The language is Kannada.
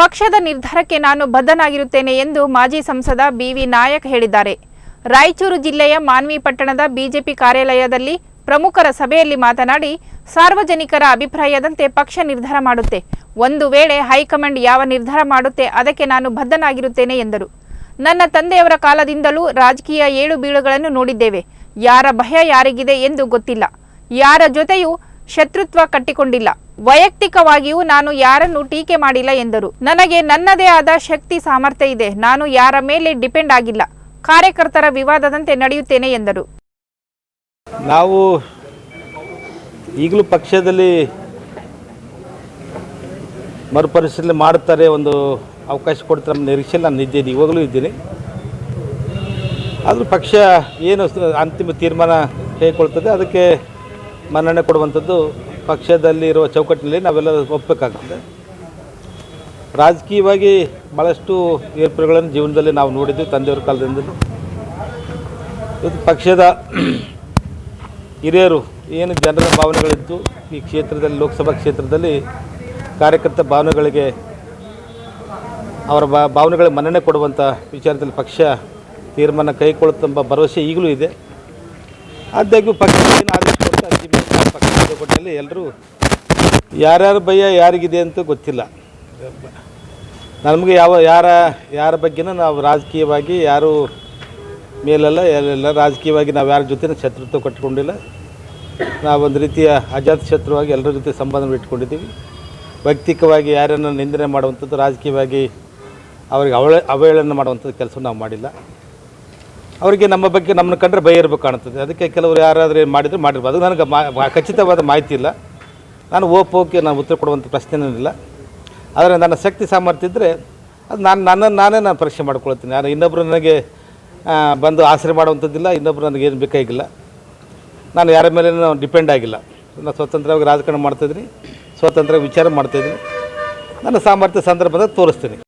ಪಕ್ಷದ ನಿರ್ಧಾರಕ್ಕೆ ನಾನು ಬದ್ಧನಾಗಿರುತ್ತೇನೆ ಎಂದು ಮಾಜಿ ಸಂಸದ ಬಿವಿ ನಾಯಕ್ ಹೇಳಿದ್ದಾರೆ. ರಾಯಚೂರು ಜಿಲ್ಲೆಯ ಮಾನ್ವಿ ಪಟ್ಟಣದ ಬಿಜೆಪಿ ಕಾರ್ಯಾಲಯದಲ್ಲಿ ಪ್ರಮುಖರ ಸಭೆಯಲ್ಲಿ ಮಾತನಾಡಿ, ಸಾರ್ವಜನಿಕರ ಅಭಿಪ್ರಾಯದಂತೆ ಪಕ್ಷ ನಿರ್ಧಾರ ಮಾಡುತ್ತೆ. ಒಂದು ವೇಳೆ ಹೈಕಮಾಂಡ್ ಯಾವ ನಿರ್ಧಾರ ಮಾಡುತ್ತೆ, ಅದಕ್ಕೆ ನಾನು ಬದ್ಧನಾಗಿರುತ್ತೇನೆ ಎಂದರು. ನನ್ನ ತಂದೆಯವರ ಕಾಲದಿಂದಲೂ ರಾಜಕೀಯ ಏಳು ಬೀಳುಗಳನ್ನು ನೋಡಿದ್ದೇವೆ. ಯಾರ ಭಯ ಯಾರಿಗಿದೆ ಎಂದು ಗೊತ್ತಿಲ್ಲ. ಯಾರ ಜೊತೆಯೂ ಶತ್ರುತ್ವ ಕಟ್ಟಿಕೊಂಡಿಲ್ಲ. ವೈಯಕ್ತಿಕವಾಗಿಯೂ ನಾನು ಯಾರನ್ನು ಟೀಕೆ ಮಾಡಿಲ್ಲ ಎಂದರು. ನನಗೆ ನನ್ನದೇ ಆದ ಶಕ್ತಿ ಸಾಮರ್ಥ್ಯ ಇದೆ. ನಾನು ಯಾರ ಮೇಲೆ ಡಿಪೆಂಡ್ ಆಗಿಲ್ಲ. ಕಾರ್ಯಕರ್ತರ ವಿವಾದದಂತೆ ನಡೆಯುತ್ತೇನೆ ಎಂದರು. ನಾವು ಈಗಲೂ ಪಕ್ಷದಲ್ಲಿ ಮರುಪರಿಶೀಲನೆ ಮಾಡುತ್ತಾರೆ ಒಂದು ಅವಕಾಶ ಕೊಡ್ತಾರೆ ನಮ್ಮ ನಿರೀಕ್ಷೆ ನಾನು ಇದ್ದೇನೆ, ಇವಾಗಲೂ ಇದ್ದೀನಿ. ಆದರೂ ಪಕ್ಷ ಏನು ಅಂತಿಮ ತೀರ್ಮಾನ ಕೈಗೊಳ್ತದೆ ಅದಕ್ಕೆ ಮನ್ನಣೆ ಕೊಡುವಂಥದ್ದು ಪಕ್ಷದಲ್ಲಿ ಇರುವ ಚೌಕಟ್ಟಿನಲ್ಲಿ ನಾವೆಲ್ಲ ಒಪ್ಪಬೇಕಾಗ್ತದೆ ರಾಜಕೀಯವಾಗಿ ಭಾಳಷ್ಟು ಏರ್ಪೇರುಗಳನ್ನು ಜೀವನದಲ್ಲಿ ನಾವು ನೋಡಿದ್ದೀವಿ ತಂದೆಯವ್ರ ಕಾಲದಿಂದ ಇದು ಪಕ್ಷದ ಹಿರಿಯರು ಏನು ಜನರ ಭಾವನೆಗಳಿದ್ದು ಈ ಕ್ಷೇತ್ರದಲ್ಲಿ, ಲೋಕಸಭಾ ಕ್ಷೇತ್ರದಲ್ಲಿ ಕಾರ್ಯಕರ್ತ ಭಾವನೆಗಳಿಗೆ ಅವರ ಬಾ ಭಾವನೆಗಳಿಗೆ ಮನ್ನಣೆ ಕೊಡುವಂಥ ವಿಚಾರದಲ್ಲಿ ಪಕ್ಷ ತೀರ್ಮಾನ ಕೈಗೊಳ್ಳುತ್ತೆಂಬ ಭರವಸೆ ಈಗಲೂ ಇದೆ. ಆದಾಗ್ಯೂ ಪಕ್ಷ ಏನು ಆದೇಶ ಎಲ್ಲರೂ ಯಾರ್ಯಾರ ಭಯ ಯಾರಿಗಿದೆ ಅಂತ ಗೊತ್ತಿಲ್ಲ. ನಮಗೆ ಯಾವ ಯಾರ ಯಾರ ಬಗ್ಗೆನೂ ನಾವು ರಾಜಕೀಯವಾಗಿ ಯಾರು ಮೇಲೆಲ್ಲ, ಎಲ್ಲ ರಾಜಕೀಯವಾಗಿ ನಾವು ಯಾರ ಜೊತೆ ಶತ್ರುತ್ವ ಕಟ್ಟಿಕೊಂಡಿಲ್ಲ ನಾವೊಂದು ರೀತಿಯ ಅಜಾತ ಶತ್ರುವಾಗಿ ಎಲ್ಲರ ಜೊತೆ ಸಂಬಂಧ ಇಟ್ಕೊಂಡಿದ್ದೀವಿ. ವೈಯಕ್ತಿಕವಾಗಿ ಯಾರನ್ನು ನಿಂದನೆ ಮಾಡುವಂಥದ್ದು ರಾಜಕೀಯವಾಗಿ ಅವರಿಗೆ ಅವಳ ಅವಹೇಳನ ಮಾಡುವಂಥದ್ದು ಕೆಲಸ ನಾವು ಮಾಡಿಲ್ಲ. ಅವರಿಗೆ ನಮ್ಮ ಬಗ್ಗೆ ನಮ್ಮನ್ನು ಕಂಡ್ರೆ ಭಯ ಇರಬೇಕು ಕಾಣುತ್ತದೆ. ಅದಕ್ಕೆ ಕೆಲವರು ಯಾರಾದರೂ ಏನು ಮಾಡಿದ್ರು ಮಾಡಿರ್ಬೋದು. ಅದು ನನಗೆ ಮಾ- ಖಚಿತವಾದ ಮಾಹಿತಿ ಇಲ್ಲ. ನಾನು ಓಪೋಕೆ ನಾನು ಉತ್ತರ ಕೊಡುವಂಥ ಪ್ರಶ್ನೆನೂ ಇಲ್ಲ. ಆದರೆ ನನ್ನ ಶಕ್ತಿ ಸಾಮರ್ಥ್ಯ ಇದ್ದರೆ ಅದು ನಾನು ನನ್ನನ್ನು ನಾನೇ ನಾನು ಪರೀಕ್ಷೆ ಮಾಡ್ಕೊಳ್ತೀನಿ. ನಾನು ಇನ್ನೊಬ್ಬರು ನನಗೆ ಬಂದು ಆಸರೆ ಮಾಡುವಂಥದ್ದಿಲ್ಲ ಇನ್ನೊಬ್ಬರು ನನಗೇನು ಬೇಕಾಗಿಲ್ಲ. ನಾನು ಯಾರ ಮೇಲೆ ಡಿಪೆಂಡ್ ಆಗಿಲ್ಲ. ನಾನು ಸ್ವತಂತ್ರವಾಗಿ ರಾಜಕಾರಣ ಮಾಡ್ತಾಯಿದ್ದೀನಿ ಸ್ವತಂತ್ರ ವಿಚಾರ ಮಾಡ್ತಾಯಿದ್ದೀನಿ ನನ್ನ ಸಾಮರ್ಥ್ಯ ಸಂದರ್ಭದಾಗ ತೋರಿಸ್ತೀನಿ.